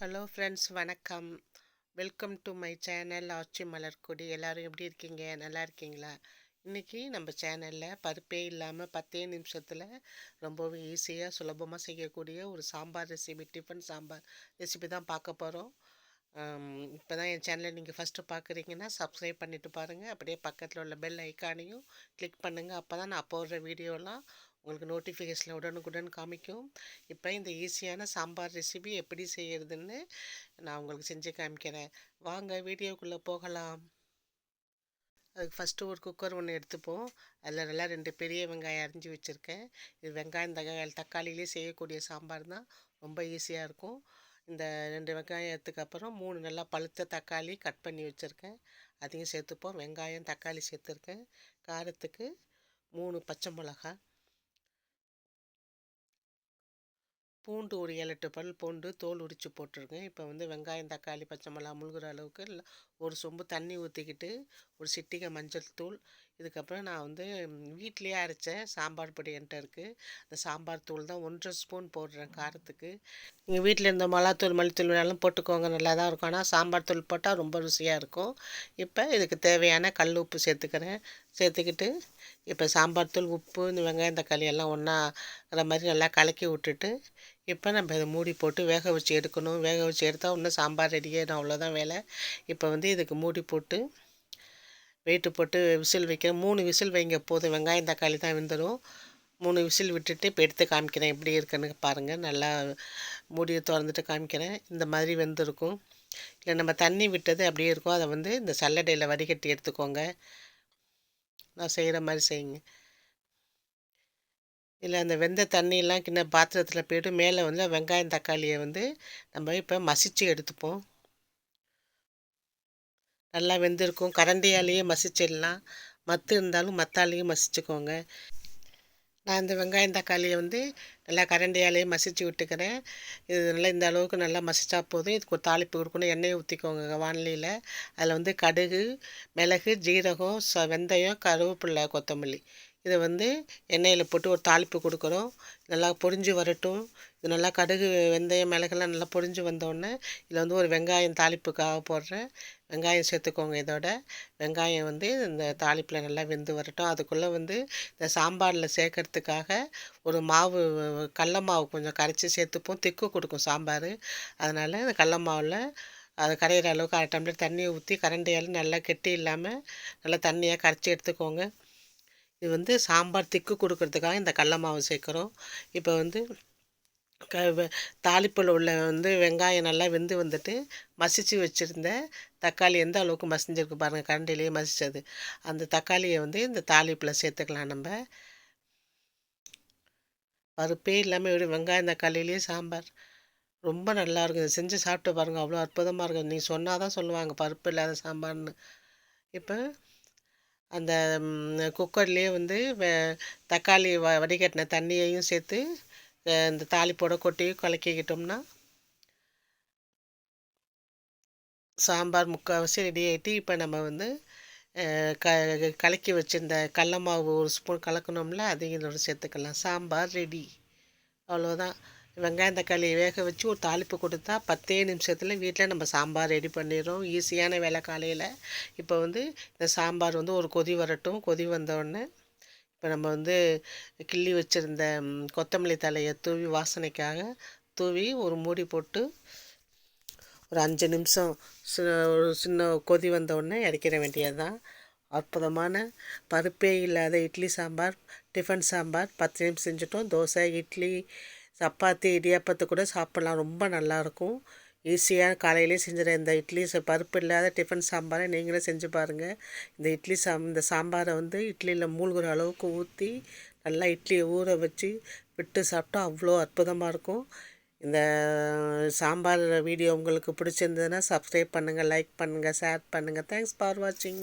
Hello friends வணக்கம். Welcome to my channel Aachi Malarkodi. எல்லோரும் எப்படி இருக்கீங்க? நல்லா இருக்கீங்களா? இன்றைக்கி நம்ம சேனலில் பருப்பே இல்லாமல் பத்தே நிமிஷத்தில் ரொம்பவும் ஈஸியாக சுலபமாக செய்யக்கூடிய ஒரு sambar recipe tiffin sambar recipe தான் பார்க்க போகிறோம் இப்போ தான் என் சேனலை நீங்கள் ஃபஸ்ட்டு பார்க்குறீங்கன்னா சப்ஸ்கிரைப் பண்ணிவிட்டு பாருங்கள் அப்படியே பக்கத்தில் உள்ள பெல் ஐக்கானையும் கிளிக் பண்ணுங்கள் அப்போ தான் நான் போடுற வீடியோலாம் உங்களுக்கு நோட்டிஃபிகேஷனில் உடனுக்குடன் காமிக்கும். இப்போ இந்த ஈஸியான சாம்பார் ரெசிபி எப்படி செய்கிறதுன்னு நான் உங்களுக்கு செஞ்சு காமிக்கிறேன். வாங்க வீடியோக்குள்ளே போகலாம். அதுக்கு ஃபஸ்ட்டு ஒரு குக்கர் ஒன்று எடுத்துப்போம். அதில் நல்லா ரெண்டு பெரிய வெங்காயம் அரிஞ்சு வச்சுருக்கேன். இது வெங்காயம் தக்காளி தக்காளியிலே செய்யக்கூடிய சாம்பார் தான். ரொம்ப ஈஸியாக இருக்கும். இந்த ரெண்டு வெங்காயத்துக்கு அப்புறம் மூணு நல்லா பழுத்த தக்காளி கட் பண்ணி வச்சுருக்கேன். அதையும் சேர்த்துப்போம். வெங்காயம் தக்காளி சேர்த்துருக்கேன். காரத்துக்கு மூணு பச்சை மிளகா பூண்டு ஒரு ஏழு எட்டு பல் பூண்டு தோல் உரித்து போட்டிருக்கேன். இப்போ வந்து வெங்காயம் தக்காளி பச்சை மிளகா முழுகிற அளவுக்கு ஒரு சொம்பு தண்ணி ஊற்றிக்கிட்டு ஒரு சிட்டிகை மஞ்சள் தூள் இதுக்கப்புறம் நான் வந்து வீட்லேயே அரைச்சேன். சாம்பார் பொடி என்கிட்ட இருக்குது அந்த சாம்பார் தூள் தான் ஒன்றரை ஸ்பூன் போடுறேன் காரத்துக்கு. நீங்கள் வீட்டில் இருந்த மிளகாத்தூள் மல்லித்தூள் வேணாலும் போட்டுக்கோங்க. நல்லா தான் இருக்கும். ஆனால் சாம்பார் தூள் போட்டால் ரொம்ப ருசியாக இருக்கும். இப்போ இதுக்கு தேவையான கல் உப்பு சேர்த்துக்கிறேன். சேர்த்துக்கிட்டு இப்போ சாம்பார் தூள் உப்பு இந்த வெங்காயம் தக்காளி எல்லாம் ஒன்றா மாதிரி நல்லா கலக்கி விட்டுட்டு இப்போ நம்ம இதை மூடி போட்டு வேக வச்சு எடுக்கணும். வேக வச்சு எடுத்தால் இன்னும் சாம்பார் ரெடியாகிடும் அவ்வளோதான் வேலை. இப்போ வந்து இதுக்கு மூடி போட்டு வெயிட்டு போட்டு விசில் வைக்க மூணு விசில் வைங்க போதும். வெங்காயம் தக்காளி தான் வெந்துடும் மூணு விசில் விட்டுட்டு இப்போ எடுத்து காமிக்கிறேன். எப்படி இருக்குன்னு பாருங்கள் நல்லா மூடியை திறந்துட்டு காமிக்கிறேன். இந்த மாதிரி வெந்திருக்கும். இல்லை நம்ம தண்ணி விட்டது அப்படியே இருக்கும். அதை வந்து இந்த சல்லடையில் வடிகட்டி எடுத்துக்கோங்க. நான் செய்கிற மாதிரி செய்யுங்க. இல்லை அந்த வெந்த தண்ணியெல்லாம் கிண்ண பாத்திரத்தில் போய்ட்டு மேலே வந்து வெங்காயம் தக்காளியை வந்து நம்ம இப்போ மசித்து எடுத்துப்போம். நல்லா வெந்திருக்கும். கரண்டியாலேயே மசிச்சிடலாம். மத்து இருந்தாலும் மத்தாலேயும் மசிச்சுக்கோங்க. நான் இந்த வெங்காயம் தக்காளியை வந்து நல்லா கரண்டியாலேயே மசிச்சு விட்டுக்கிறேன். இது நல்லா இந்த அளவுக்கு நல்லா மசித்தா போதும். இதுக்கு ஒரு தாளிப்பு கொடுக்கணும். எண்ணெயை ஊற்றிக்கோங்க வானிலையில். அதில் வந்து கடுகு மிளகு ஜீரகம் ச வெந்தயம் கருவேப்பில்லை கொத்தமல்லி. இதை வந்து எண்ணெயில் போட்டு ஒரு தாளிப்பு கொடுக்குறோம் நல்லா பொரிஞ்சு வரட்டும். இது நல்லா கடுகு வெந்தயம் மிளகெல்லாம் நல்லா பொரிஞ்சு வந்தோடனே இதில் வந்து ஒரு வெங்காயம் தாளிப்புக்காக போடுறேன். வெங்காயம் சேர்த்துக்கோங்க இதோட. வெங்காயம் வந்து இந்த தாளிப்பில் நல்லா வெந்து வரட்டும். அதுக்குள்ளே வந்து இந்த சாம்பாரில் சேர்க்கறதுக்காக ஒரு மாவு கடல மாவு கொஞ்சம் கரைச்சி சேர்த்துப்போம். திக்கு கொடுக்கும் சாம்பார். அதனால் இந்த கடல மாவில் அது கரையிற அளவுக்கு அரை டம்ளர் தண்ணியை ஊற்றி கரண்டியால் நல்லா கெட்டி இல்லாமல் நல்லா தண்ணியாக கரைச்சி எடுத்துக்கோங்க. இது வந்து சாம்பார் திக்கு கொடுக்கறதுக்காக இந்த கடல மாவு சேர்க்குறோம். இப்போ வந்து க தாளிப்பில் உள்ள வந்து வெங்காயம் நல்லா வெந்து வந்துட்டு மசித்து வச்சுருந்த தக்காளி எந்த அளவுக்கு மசிஞ்சிருக்கு பாருங்கள் கரண்டிலேயே மசித்தது அந்த தக்காளியை வந்து இந்த தாளிப்பில் சேர்த்துக்கலாம் நம்ம. பருப்பே இல்லாமல் எப்படி வெங்காயம் தக்காளிலேயே சாம்பார். ரொம்ப நல்லா இருக்கும். செஞ்சு சாப்பிட்டு பாருங்கள் அவ்வளோ அற்புதமாக இருக்கும். நீ சொன்னால் தான் சொல்லுவாங்க பருப்பு இல்லாத சாம்பார்னு. இப்போ அந்த குக்கர்லேயே வந்து தக்காளி வ வடிகட்டின தண்ணியையும் சேர்த்து இந்த தாளிப்போட கொட்டி கலக்கிக்கிட்டோம்னா சாம்பார் முக்கால்வாசி ரெடி ஆகிட்டு இப்போ நம்ம வந்து க கலக்கி வச்சுருந்த கடல மாவு ஒரு ஸ்பூன் கலக்கணும்ல அதையும் இதோட சேர்த்துக்கலாம். சாம்பார் ரெடி. அவ்வளோதான் வெங்காயம் தக்காளி வேக வச்சு ஒரு தாளிப்பு கொடுத்தா பத்தே நிமிஷத்தில் வீட்டில் நம்ம சாம்பார் ரெடி பண்ணிடுறோம். ஈஸியான வேலை காலையில். இப்போ வந்து இந்த சாம்பார் வந்து ஒரு கொதி வரட்டும். கொதி வந்தோடனே இப்போ நம்ம வந்து கிள்ளி வச்சுருந்த கொத்தமல்லி தலையை தூவி வாசனைக்காக தூவி ஒரு மூடி போட்டு ஒரு அஞ்சு நிமிஷம் ஒரு சின்ன கொதி வந்தவுடனே இறக்கிட வேண்டியது தான் அற்புதமான பருப்பே இல்லாத இட்லி சாம்பார் டிஃபன் சாம்பார். பத்து நிமிஷம் செஞ்சுட்டோம். தோசை இட்லி சப்பாத்தி இடியாப்பத்தை கூட சாப்பிட்லாம். ரொம்ப நல்லாயிருக்கும். ஈஸியாக காலையிலே செஞ்சிட இந்த இட்லி பருப்பு இல்லாத டிஃபன் சாம்பாரை நீங்களே செஞ்சு பாருங்கள் இந்த இட்லி சாம் இந்த சாம்பாரை வந்து இட்லியில் மூழ்கிற அளவுக்கு ஊற்றி நல்லா இட்லியை ஊற வச்சு விட்டு சாப்பிட்டா அவ்வளோ அற்புதமாக இருக்கும். இந்த சாம்பார் வீடியோ உங்களுக்கு பிடிச்சிருந்ததுன்னா சப்ஸ்கிரைப் பண்ணுங்கள் லைக் பண்ணுங்கள் ஷேர் பண்ணுங்கள் தேங்க்ஸ் ஃபார் வாட்சிங்.